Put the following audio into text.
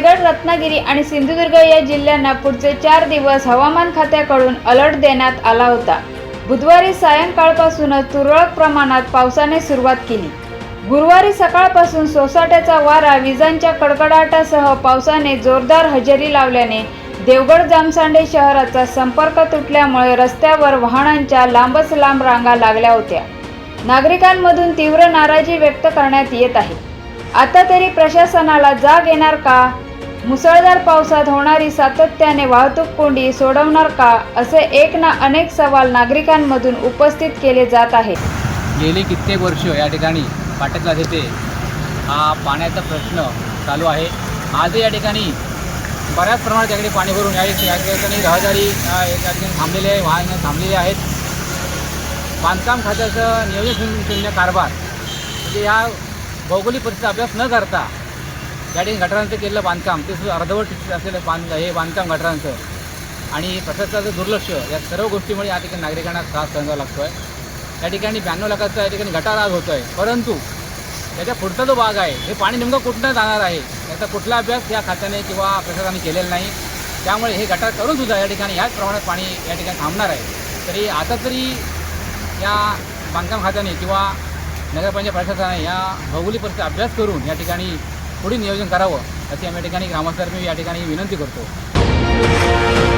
रायगड रत्नागिरी आणि सिंधुदुर्ग या जिल्ह्यांना पुढचे चार दिवस हवामान खात्याकडून अलर्ट देण्यात आला होता. बुधवारी सायंकाळपासूनच तुरळक प्रमाणात पावसाने सुरुवात केली. गुरुवारी सकाळपासून सोसाट्याचा वारा विजांच्या कडकडाटासह पावसाने जोरदार हजेरी लावल्याने देवगड जामसांडे शहराचा संपर्क तुटल्यामुळे रस्त्यावर वाहनांच्या लांबच लांब रांगा लागल्या होत्या. नागरिकांमधून तीव्र नाराजी व्यक्त करण्यात येत आहे. आता तरी प्रशासनाला जाग येणार का? मुसळधार पावसात होणारी सातत्याने वाहतूक कोंडी सोडवणार का असे एक ना अनेक सवाल नागरिकांमधून उपस्थित केले जात आहे गेली कित्येक वर्ष या ठिकाणी पाट्यातला येथे हा पाण्याचा प्रश्न चालू आहे. आजही या ठिकाणी बऱ्याच प्रमाणात याकडे पाणी भरून या ठिकाणी रहदारी या ठिकाणी थांबलेले आहे वाहनं थांबलेले आहेत. बांधकाम खात्याचं नियोजन शून्य शून्य कारभार. म्हणजे या भौगोलिक परिस्थितीचा अभ्यास न करता या ठिकाणी गटारांचं केलेलं बांधकाम ते सुद्धा अर्धवट असलेलं बांध हे बांधकाम गटारांचं. आणि प्रशासनाचं दुर्लक्ष या सर्व गोष्टीमुळे या ठिकाणी नागरिकांना त्रास सहन करावा लागतो आहे या ठिकाणी ब्याण्णव लाखाचा या ठिकाणी गटार आज होतो आहे परंतु त्याच्या पुढचा जो भाग आहे हे पाणी नेमकं कुठनं जाणार आहे? याचा कुठला अभ्यास या खात्याने किंवा प्रशासनाने केलेला नाही. त्यामुळे हे गटार करून सुद्धा या ठिकाणी याच प्रमाणात पाणी या ठिकाणी थांबणार आहे. तरी आता तरी या बांधकाम खात्याने किंवा नगरपंचायत प्रशासनाने या भौगोलिक परिस्थिती अभ्यास करून या ठिकाणी पुढील नियोजन करावं अशी आम्ही या ठिकाणी ग्रामस्थांनी या ठिकाणी विनंती करतो.